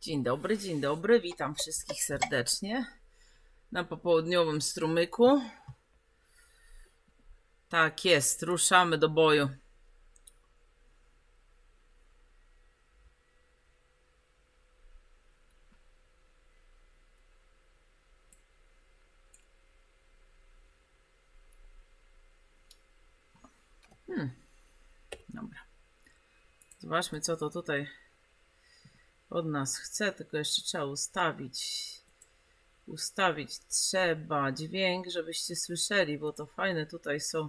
Dzień dobry, dzień dobry. Witam wszystkich serdecznie na popołudniowym strumyku. Tak jest, ruszamy do boju. Hmm. Dobra. Zobaczmy, co to tutaj od nas chce, tylko jeszcze trzeba ustawić. Ustawić trzeba dźwięk, żebyście słyszeli, bo to fajne tutaj są.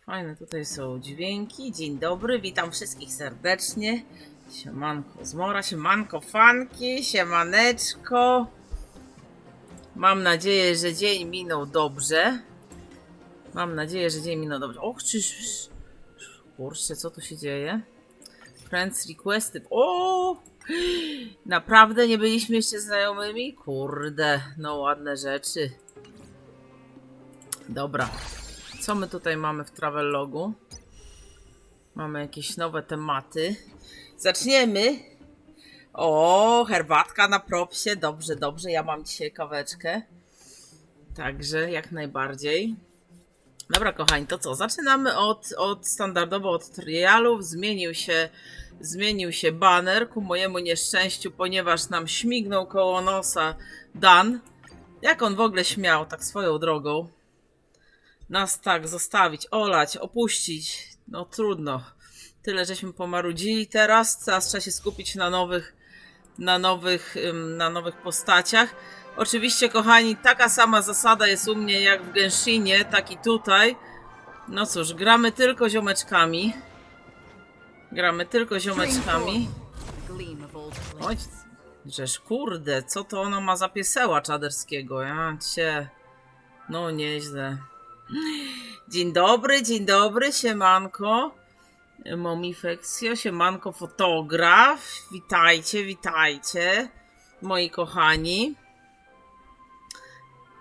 Fajne tutaj są dźwięki. Dzień dobry, witam wszystkich serdecznie. Siemanko Zmora, siemanko Fanki, siemaneczko. Mam nadzieję, że dzień minął dobrze. Mam nadzieję, że dzień minął dobrze. Och, czyż... Kurczę, co tu się dzieje? Friends requested. O! Naprawdę nie byliśmy jeszcze znajomymi? Kurde, no ładne rzeczy. Dobra. Co my tutaj mamy w Travelogu? Mamy jakieś nowe tematy. Zaczniemy. O, herbatka na propsie. Dobrze, dobrze. Ja mam dzisiaj kaweczkę. Także jak najbardziej. Dobra, kochani, to co? Zaczynamy od, od standardowo od trialów. Zmienił się, zmienił się banner ku mojemu nieszczęściu, ponieważ nam śmignął koło nosa Dan. Jak on w ogóle śmiał, tak swoją drogą, nas tak zostawić, olać, opuścić. No trudno. Tyle żeśmy pomarudzili teraz. Teraz trzeba się skupić na nowych, na nowych, na nowych postaciach. Oczywiście, kochani, taka sama zasada jest u mnie jak w Genshinie, tak i tutaj. No cóż, gramy tylko ziomeczkami. Gramy tylko ziomeczkami. Oj, żeż kurde, co to ona ma za pieseła czaderskiego, ja cię... No nieźle. Dzień dobry, dzień dobry, siemanko. Momifeksjo, siemanko fotograf. Witajcie, witajcie, moi kochani.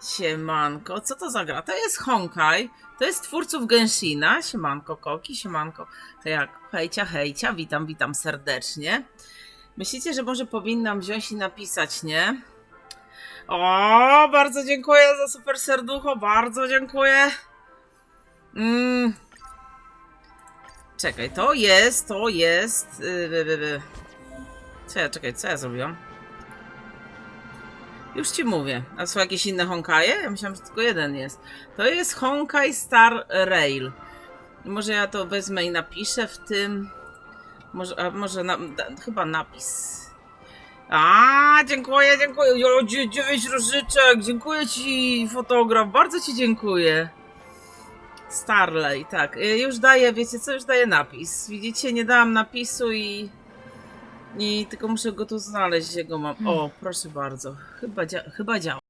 Siemanko, co to za gra? To jest Honkai, to jest twórców Genshina. Siemanko Koki, siemanko. To jak? Hejcia, hejcia, witam, witam serdecznie. Myślicie, że może powinnam wziąć i napisać, nie? O, bardzo dziękuję za super serducho, bardzo dziękuję. Mm. Czekaj, to jest, to jest. Yy, by, by. Co ja, czekaj, co ja zrobiłam? Już ci mówię. A są jakieś inne Honkaje? Ja myślałam, że tylko jeden jest. To jest Honkai Star Rail. Może ja to wezmę i napiszę w tym. Może, a może na, da, chyba napis. A, dziękuję, dziękuję. Dzie- dziewięć różyczek. Dziękuję ci, fotograf. Bardzo ci dziękuję. Starley, tak. Y, Już daję, wiecie co, już daję napis. Widzicie, nie dałam napisu i... I tylko muszę go tu znaleźć, gdzie go mam. O, proszę bardzo. Chyba, dzia- chyba działa.